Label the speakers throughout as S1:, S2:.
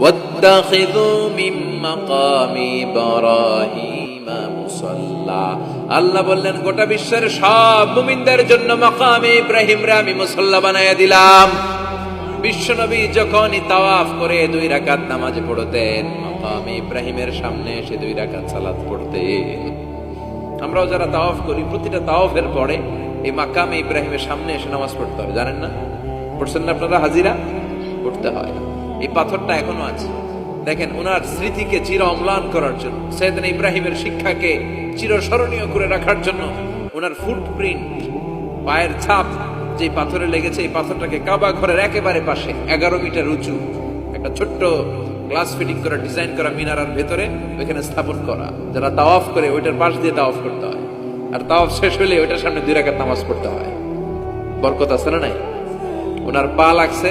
S1: ওয়াত্তাখিযু মিন মাকামি ইব্রাহিম মুসাল্লা। আল্লাহ বললেন, গোটা বিশ্বের সব মুমিনদের জন্য মাকামে ইব্রাহিমরে আমি মুসল্লা বানায়া দিলাম। বিশ্বনবী যখনই তাওয়াফ করে দুই রাকাত নামাজ পড়তেন, মাকামে ইব্রাহিমের সামনে এসে দুই রাকাত সালাত পড়তেন। আমরাও যারা তাওয়াফ করি, প্রতিটা তাওয়াফের পরে এই মাকামে ইব্রাহিমের সামনে এসে নামাজ পড়তে হবে জানেন না? পড়ছেন না আপনারা হাজিরা? পড়তে হয় এই পাথরটা এখনও আছে। দেখেন, ওনার স্মৃতিকে চির অম্লান করার জন্য, সৈয়দিন ইব্রাহিমের শিক্ষাকে চিরস্মরণীয় করে রাখার জন্য ওনার ফুটপ্রিন্ট পায়ের ছাপ যে পাথরে লেগেছে, এই পাথরটাকে কাবা ঘরের একেবারে পাশে, এগারো মিটার উঁচু, একটা ছোট্ট গ্লাস ফিটিং করা ডিজাইন করা মিনারার ভেতরে ওইখানে স্থাপন করা, যারা তাওয়াফ করে ওইটার পাশ দিয়ে তাওয়াফ করতে হয়। আর তাওয়াফ শেষ হলে ওইটার সামনে দুই রাকাত নামাজ পড়তে হয়। বরকত আছে না নাই? ওনার পা লাগছে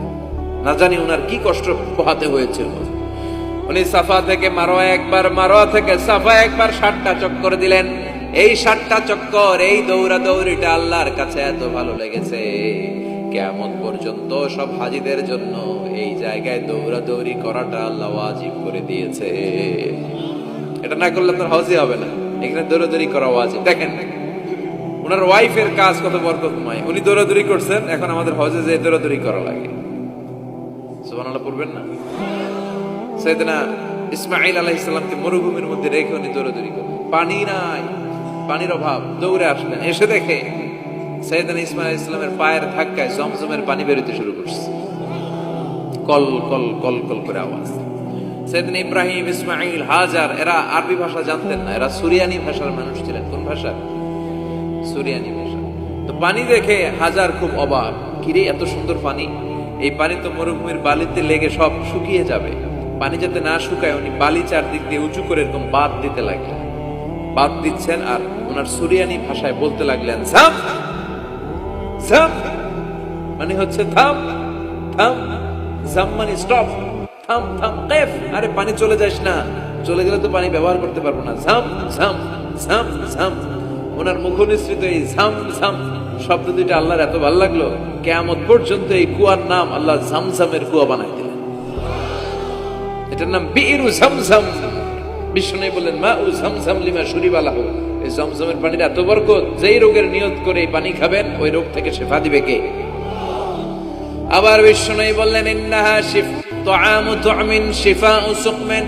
S1: না জানি উনার কি কষ্ট পোহাতে হয়েছিল উনি সাফা থেকে মারোয়া একবার, মারোয়া থেকে সাফা একবার ষাটটা চক্কর দিলেন। এই ষাটটা চক্কর, এই দৌড়া দৌড়িটা আল্লাহর কাছে এত ভালো লেগেছে। কেমন পর্যন্ত সব হাজিদের জন্য এই জায়গায় দৌড়াদৌড়ি করাটা আল্লাহ ওয়াজিব করে দিয়েছে। এটা না করলে আপনার হজই হবে না। এখানে দৌড়াদৌড়ি করা ওয়াজিব। দেখেন ওনার ওয়াইফের কাজ কত বরকতময়। উনি দৌড়াদৌড়ি করছেন, এখন আমাদের হজে যে দৌড়াদৌড়ি করা লাগে। সুবহানাল্লাহ, পড়বেন না? মরুভূমির মধ্যে রেখে উনি দৌড়াদৌড়ি করেন। পানি নাই, পানির অভাব, দৌড়ে আসলেন, এসে দেখে পায়ের ধাক্কায় জমজমের পানি বেরোতে শুরু করছে। কল কল কল কল করে আওয়াজ। ইব্রাহিম ইসমাইল হাজার, এরা আরবি ভাষা জানতেন না, এরা সুরিয়ানি ভাষার মানুষ ছিলেন। কোন ভাষা? সুরিয়ানি ভাষা। তো পানি দেখে হাজার খুব অবাক, কিরে, এত সুন্দর পানি? এই পানি তো মরুভূমির বালিতে লেগে সব শুকিয়ে যাবে। পানি যাতে না শুকায়, উনি বালি চারদিক দিয়ে উঁচু করে এরকম বাদ দিতে লাগলেন। বাদ দিচ্ছেন আর ওনার সুরিয়ানি ভাষায় বলতে লাগলেন মানে হচ্ছে থাম থাম জাম মানে স্টপ থাম থাম, কেফ। আরে পানি চলে যাস না। চলে গেলে তো পানি ব্যবহার করতে পারব না। ঝাম ঝাম ঝাম ঝাম ওনার মুখ নিঃসৃত এই ঝাম ঝাম শব্দ দুইটা আল্লাহর এত ভালো লাগল কেমন পর্যন্ত এই কুয়ার নাম আল্লাহ ঝামঝামের কুয়া বানাই দিলেন। এটার নাম বীরু ঝমঝম। বিষ্ণু বললেন মা লিমা সুরিবালা হোক এই জমজমের পানির এত বরকত, যেই রোগের নিয়ত করে এই পানি খাবেন, ওই রোগ থেকে শেফা দিবে কে? আবার বিষ্ণু বললেন, ইন্নাহা শিফ তুআমু তুমিন শিফাউ সুকমিন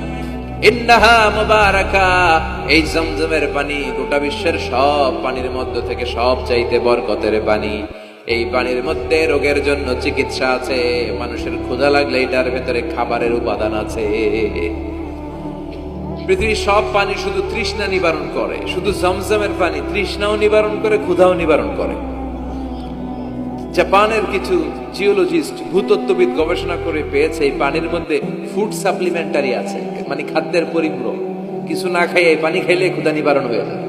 S1: এই জমজমের পানি গোটা বিশ্বের সব পানির মধ্য থেকে সব চাইতে বরকতের পানি। এই পানির মধ্যে রোগের জন্য চিকিৎসা আছে, মানুষের ক্ষুধা লাগলে এটার ভেতরে খাবারের উপাদান আছে। পৃথিবীর সব পানি শুধু তৃষ্ণা নিবারণ করে, শুধু জমজমের পানি তৃষ্ণাও নিবারণ করে, ক্ষুধাও নিবারণ করে। জাপানের কিছু জিওলজিস্ট ভূতত্ত্ববিদ গবেষণা করে পেয়েছে, এই পানির মধ্যে ফুড সাপ্লিমেন্টারি আছে মানে খাদ্যের পরিপূরক। কিছু না খাইয়ে পানি খাইলে ক্ষুদা নিবারণ হয়ে যায়।